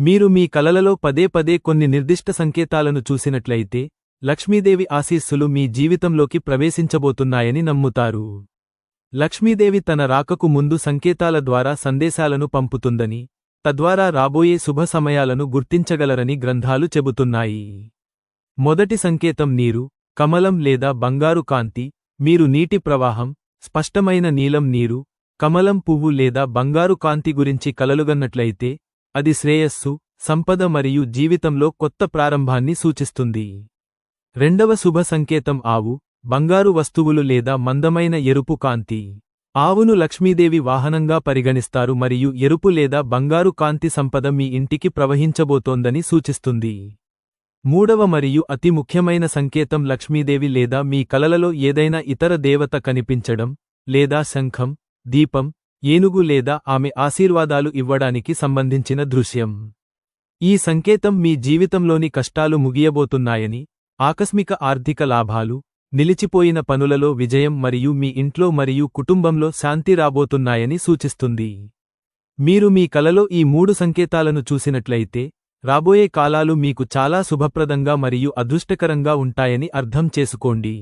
మీరు మీ కలలలో పదే పదే కొన్ని నిర్దిష్ట సంకేతాలను చూసినట్లయితే లక్ష్మీదేవి ఆశీస్సులు మీ జీవితంలోకి ప్రవేశించబోతున్నాయని నమ్ముతారు. లక్ష్మీదేవి తన రాకకు ముందు సంకేతాల ద్వారా సందేశాలను పంపుతుందని తద్వారా రాబోయే శుభ సమయాలను గుర్తించగలరని గ్రంథాలు చెబుతున్నాయి. మొదటి సంకేతం నీరు కమలం లేదా బంగారు కాంతి మీరు నీటి ప్రవాహం స్పష్టమైన నీలం నీరు కమలం పువ్వు లేదా బంగారు కాంతి గురించి కలలుగన్నట్లయితే అది శ్రేయస్సు సంపద మరియు జీవితంలో కొత్త ప్రారంభాన్ని సూచిస్తుంది. రెండవ శుభ సంకేతం ఆవు బంగారు వస్తువులు లేదా మందమైన ఎరుపు కాంతి. ఆవును లక్ష్మీదేవి వాహనంగా పరిగణిస్తారు మరియు ఎరుపు లేదా బంగారు కాంతి సంపద మీ ఇంటికి ప్రవహించబోతోందని సూచిస్తుంది. మూడవ మరియు అతి ముఖ్యమైన సంకేతం లక్ష్మీదేవి లేదా మీ కలలలో ఏదైనా ఇతర దేవత కనిపించడం లేదా శంఖం దీపం ఏనుగు లేదా ఆమె ఆశీర్వాదాలు ఇవ్వడానికి సంబంధించిన దృశ్యం. ఈ సంకేతం మీ జీవితంలోని కష్టాలు ముగియబోతున్నాయని ఆకస్మిక ఆర్థిక లాభాలు నిలిచిపోయిన పనులలో విజయం మరియు మీ ఇంట్లో మరియు కుటుంబంలో శాంతి రాబోతున్నాయని సూచిస్తుంది. మీరు మీ కలలో ఈ మూడు సంకేతాలను చూసినట్లయితే రాబోయే కాలాలు మీకు చాలా శుభప్రదంగా మరియు అదృష్టకరంగా ఉంటాయని అర్థం చేసుకోండి.